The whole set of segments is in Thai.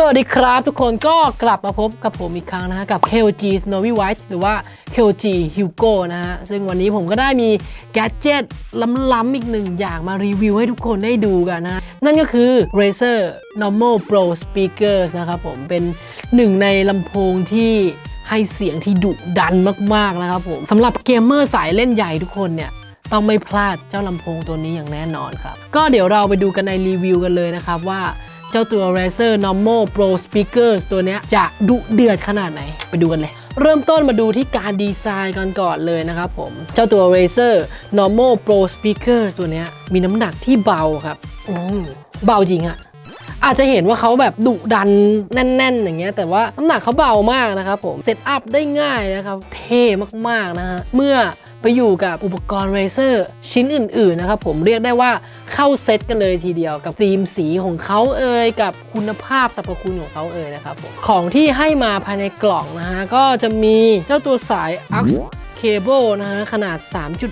สวัสดีครับทุกคนก็กลับมาพบกับผมอีกครั้งนะฮะกับ KOG Snowy White หรือว่า KOG Hugo นะฮะซึ่งวันนี้ผมก็ได้มีแกดเจิตล้ำๆอีกหนึ่งอย่างมารีวิวให้ทุกคนได้ดูกันนะะนั่นก็คือ Razer Normal Pro Speakers นะครับผมเป็นหนึ่งในลำโพงที่ให้เสียงที่ดุดันมากๆนะครับผมสำหรับเกมเมอร์สายเล่นใหญ่ทุกคนเนี่ยต้องไม่พลาดเจ้าลำโพงตัวนี้อย่างแน่นอนครับ ก็เดี๋ยวเราไปดูกันในรีวิวกันเลยนะครับว่า เจ้าตัว Razer Normal Pro Speakers ตัวเนี้ยจะดุเดือดขนาดไหน ไปดูกันเลย เริ่มต้นมาดูที่การดีไซน์กันก่อนเลยนะครับผม เจ้าตัว Razer Normal Pro Speakers ตัวเนี้ยมีน้ำหนักที่เบาครับอืมเบาจริงอะอาจจะเห็นว่าเขาแบบดุดันแน่น ๆ อย่างเงี้ยแต่ว่าน้ำหนักเขาเบามากนะครับผมเซตอัพได้ง่ายนะครับ เท่มากๆนะฮะเมื่อ ไปอยู่กับอุปกรณ์เรเซอร์ชิ้นอื่นๆนะครับผมเรียกได้ว่าเข้าเซตกันเลยทีเดียวกับธีมสีของเขาเอ่ยกับคุณภาพสรรพคุณของเขาเอ่ยนะครับผมของที่ให้มาภายในกล่องนะฮะก็จะมีเจ้าตัวสาย AUX เคเบิลนะฮะขนาด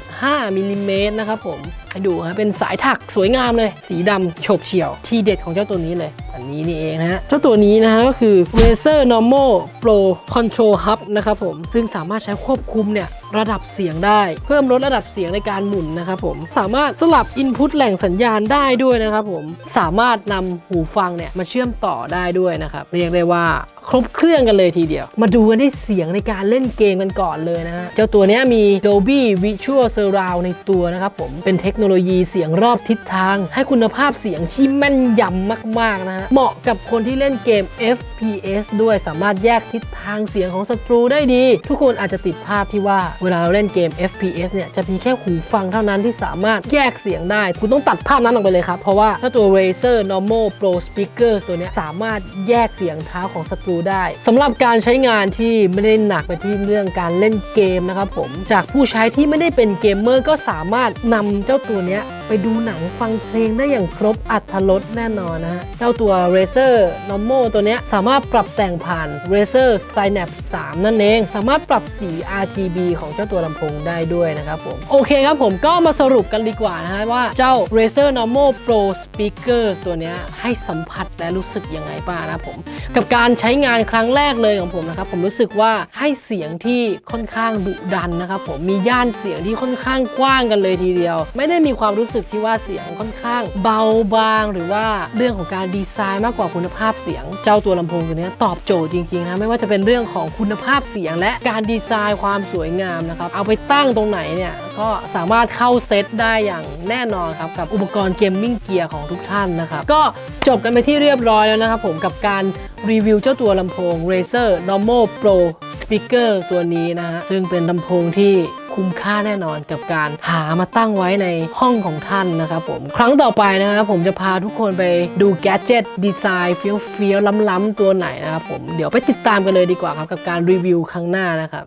3.5มิลลิเมตรนะครับผม ให้ดูฮะเป็นสายถักสวยงามเลย สีดำโฉบเฉี่ยว ที่เด็ดของเจ้าตัวนี้เลย อันนี้นี่เองนะฮะ เจ้าตัวนี้นะฮะก็คือ Razer Normal Pro Control Hub นะครับผม ซึ่งสามารถใช้ควบคุมเนี่ยระดับเสียงได้ เพิ่มลดระดับเสียงในการหมุนนะครับผม สามารถสลับ Input แหล่งสัญญาณได้ด้วยนะครับผม สามารถนำหูฟังเนี่ยมาเชื่อมต่อได้ด้วยนะครับ เรียกได้ว่าครบเครื่องกันเลยทีเดียว มาดูกันที่เสียงในการเล่นเกมกันก่อนเลยนะฮะ เจ้าตัวนี้มี Dolby Visual Surround ในตัวนะครับผม เป็นเทคโนโลยีเสียงรอบทิศทาง ให้คุณภาพเสียงที่แม่นยำมากๆนะฮะเหมาะกับคนที่เล่นเกม FPS ด้วยสามารถแยกทิศทางเสียงของศัตรูได้ดี ทุกคนอาจจะติดภาพที่ว่าเวลาเราเล่นเกม FPS เนี่ยจะมีแค่หูฟังเท่านั้นที่สามารถแยกเสียงได้ คุณต้องตัดภาพนั้นออกไปเลยครับ เพราะว่าถ้าตัว Razer Normal Pro Speakers ตัวนี้สามารถแยกเสียงเท้าของศัตรูได้สำหรับการใช้งานที่ไม่ได้หนักไปที่เรื่องการเล่นเกมนะครับผมจากผู้ใช้ที่ไม่ได้เป็นเกมเมอร์ก็สามารถนำเจ้าตัวเนี้ไปดูหนังฟังเพลงได้อย่างครบอัตรสแน่นอนนะฮะ เจ้าตัว Razer Normal ตัวนี้สามารถปรับแต่งผ่าน Razer Synapse 3 นั่นเอง สามารถปรับสี RGB ของเจ้าตัวลำโพงได้ด้วยนะครับผม โอเคครับผมก็มาสรุปกันดีกว่านะฮะว่าเจ้า Razer Normal Pro Speakers ตัวนี้ให้สัมผัสและรู้สึกยังไงบ้างนะครับผม กับการใช้งานครั้งแรกเลยของผมนะครับผมรู้สึกว่าให้เสียงที่ค่อนข้างดุดันนะครับผมมีย่านเสียงที่ค่อนข้างกว้างกันเลยทีเดียว ไม่ได้มีความรู้สึกที่ว่าเสียงค่อนข้าง เบาบาง หรือว่าเรื่องของการดีไซน์มากกว่าคุณภาพเสียง เจ้าตัวลำโพงตัวนี้ตอบโจทย์จริงๆนะไม่ว่าจะเป็นเรื่องของคุณภาพเสียง และการดีไซน์ความสวยงามนะครับเอาไปตั้งตรงไหนเนี่ยก็สามารถเข้าเซตได้อย่างแน่นอนครับกับอุปกรณ์เกมมิ่งเกียร์ของทุกท่านนะครับก็จบกันไปที่เรียบร้อยแล้วนะครับผมกับการรีวิวเจ้าตัวลำโพง Razer Normal Pro Speaker ตัวนี้นะฮะซึ่งเป็นลำโพงที่ คุ้มค่าแน่นอนกับการหามาตั้งไว้ในห้องของท่านนะครับผม ครั้งต่อไปนะครับผมจะพาทุกคนไปดูแกจเจิตดีไซน์เฟี้ยวๆล้ำๆตัวไหนนะครับผม เดี๋ยวไปติดตามกันเลยดีกว่าครับกับการรีวิวครั้งหน้านะครับ